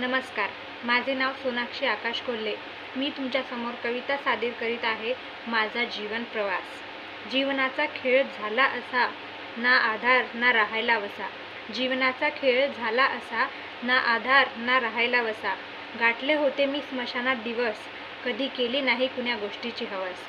नमस्कार. माझे नाव सोनाक्षी आकाश कोल्हे. मी तुमच्यासमोर कविता सादर करीत आहे माझा जीवन प्रवास. जीवनाचा खेळ झाला असा ना आधार ना राहायला वसा. जीवनाचा खेळ झाला असा ना आधार ना राहायला वसा. गाठले होते मी स्मशानात दिवस कधी केली नाही कुण्या गोष्टीची हवस.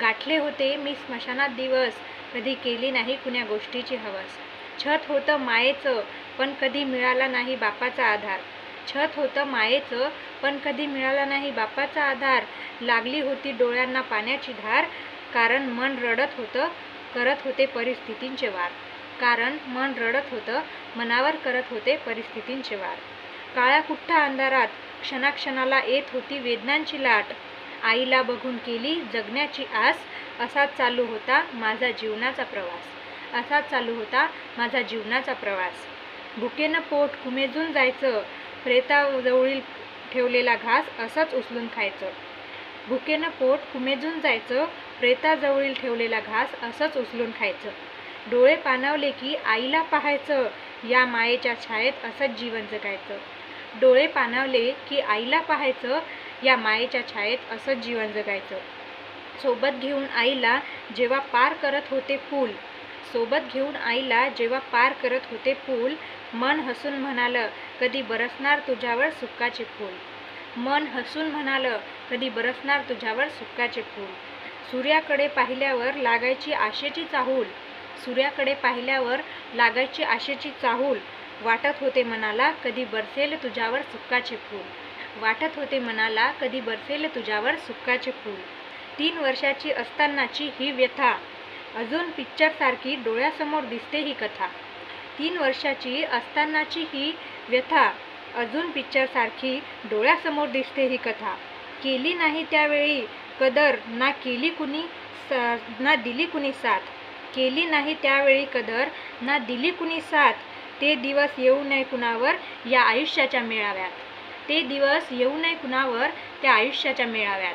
गाठले होते मी स्मशानात दिवस कधी केली नाही कुण्या गोष्टीची हवस. छत होतं मायेचं पण कधी मिळाला नाही बापाचा आधार. छत होतं मायेचं पण कधी मिळाला नाही बापाचा आधार. लागली होती डोळ्यांना पाण्याची धार कारण मन रडत होतं करत होते परिस्थितींचे वार. कारण मन रडत होतं मनावर करत होते परिस्थितींचे वार. काळ्या कुठ्ठा अंधारात क्षणाक्षणाला येत होती वेदनांची लाट. आईला बघून केली जगण्याची आस असाच चालू होता माझा जीवनाचा प्रवास. असाच चालू होता माझा जीवनाचा प्रवास. भुकेनं पोट कुमेजून जायचं प्रेताजवळील ठेवलेला घास असंच उचलून खायचं. भुकेनं पोट कुमेजून जायचं प्रेताजवळील ठेवलेला घास असंच उचलून खायचं. डोळे पाणावले की आईला पाहायचं या मायेच्या छायेत असंच जीवन जगायचं. डोळे पाणावले की आईला पाहायचं या मायेच्या छायेत असंच जीवन जगायचं. सोबत घेऊन आईला जेव्हा पार करत होते पूल सोबत घेऊन आईला जेव्हा पार करत होते पूल मन हसून म्हणालं कधी बरसणार तुझ्यावर सुक्काचे फूल. मन हसून म्हणालं कधी बरसणार तुझ्यावर सुक्काचे फूल. सूर्याकडे पाहिल्यावर लागायची आशेची चाहूल. सूर्याकडे पाहिल्यावर लागायची आशेची चाहूल. वाटत होते मनाला कधी बरसेल तुझ्यावर सुक्काचे फूल. वाटत होते मनाला कधी बरसेल तुझ्यावर सुक्काचे फूल. तीन वर्षाची असतानाची ही व्यथा. अजून पिक्चरसारखी डोळ्यासमोर दिसते ही कथा. तीन वर्षाची असतानाची ही व्यथा अजून पिक्चरसारखी डोळ्यासमोर दिसते ही कथा. केली नाही त्यावेळी कदर ना केली कुणी सा ना दिली कुणी साथ. केली नाही त्यावेळी कदर ना दिली कुणी साथ. ते दिवस येऊ नये कुणावर या आयुष्याच्या मेळाव्यात. ते दिवस येऊ नये कुणावर त्या आयुष्याच्या मेळाव्यात.